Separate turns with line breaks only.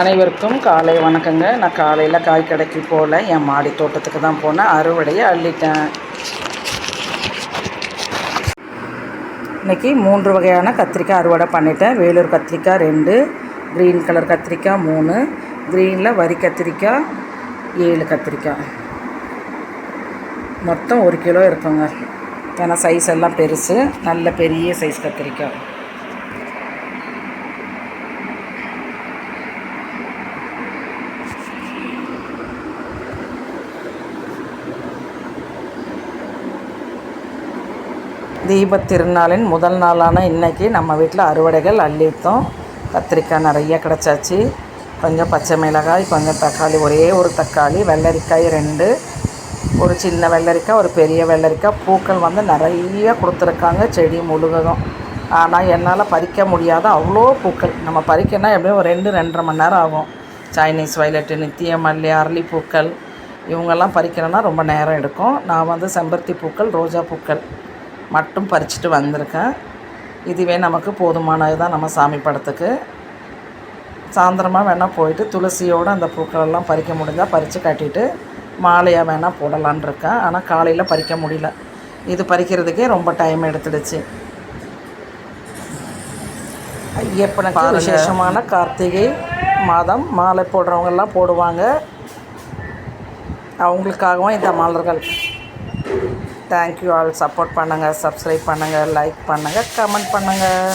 அனைவருக்கும் காலை வணக்கங்க. நான் காலையில் காய் கடைக்கு போகல என் மாடி தோட்டத்துக்கு தான் போனேன். அறுவடையை அள்ளிட்டேன். இன்றைக்கி மூன்று வகையான கத்திரிக்காய் அறுவடை பண்ணிட்டேன். வேலூர் கத்திரிக்காய் ரெண்டு க்ரீன் கலர் கத்திரிக்காய் மூணு க்ரீனில் வரி கத்திரிக்காய் ஏழு கத்திரிக்காய். மொத்தம் ஒரு கிலோ இருக்குங்க. ஏன்னா சைஸ் எல்லாம் பெருசு. நல்ல பெரிய சைஸ் கத்திரிக்காய். தீபத் திருநாளின் முதல் நாளான இன்னைக்கு நம்ம வீட்டில் அறுவடைகள் அள்ளிவிட்டோம் கத்திரிக்காய் நிறைய கிடச்சாச்சு. கொஞ்சம் பச்சை மிளகாய் கொஞ்சம் தக்காளி ஒரே ஒரு தக்காளி வெள்ளரிக்காய் ரெண்டு. ஒரு சின்ன வெள்ளரிக்காய் ஒரு பெரிய வெள்ளரிக்காய். பூக்கள் வந்து நிறைய கொடுத்துருக்காங்க செடி முழுகதும் ஆனால் என்னால் பறிக்க முடியாத அவ்வளோ பூக்கள். நம்ம பறிக்கனா எப்படியும் ஒரு ரெண்டு ரெண்டரை மணி நேரம் ஆகும். சைனீஸ் வயலட்டு நித்திய மல்லி அரளி பூக்கள். இவங்கெல்லாம் பறிக்கணும்னா ரொம்ப நேரம் எடுக்கும். நான் வந்து செம்பருத்தி பூக்கள் ரோஜா பூக்கள். மட்டும் பறிச்சுட்டு வந்திருக்கேன். இதுவே நமக்கு போதுமானது தான் நம்ம சாமி படத்துக்கு. சாயந்தரமாக வேணால் போயிட்டு துளசியோடு அந்த பூக்களெல்லாம் பறிக்க முடிஞ்சால் பறித்து கட்டிட்டு மாலையாக வேணால் போடலான் இருக்கேன். ஆனால் காலையில் பறிக்க முடியல. இது பறிக்கிறதுக்கே ரொம்ப டைம் எடுத்துடுச்சு. ஐயப்பனுக்கு விசேஷமான கார்த்திகை மாதம். மாலை போடுறவங்கெல்லாம் போடுவாங்க. அவங்களுக்காகவும் இந்த மலர்கள். தேங்க்யூ ஆல் சப்போர்ட் பண்ணுங்கள் சப்ஸ்கிரைப் பண்ணுங்கள் லைக் பண்ணுங்கள் கமெண்ட் பண்ணுங்கள்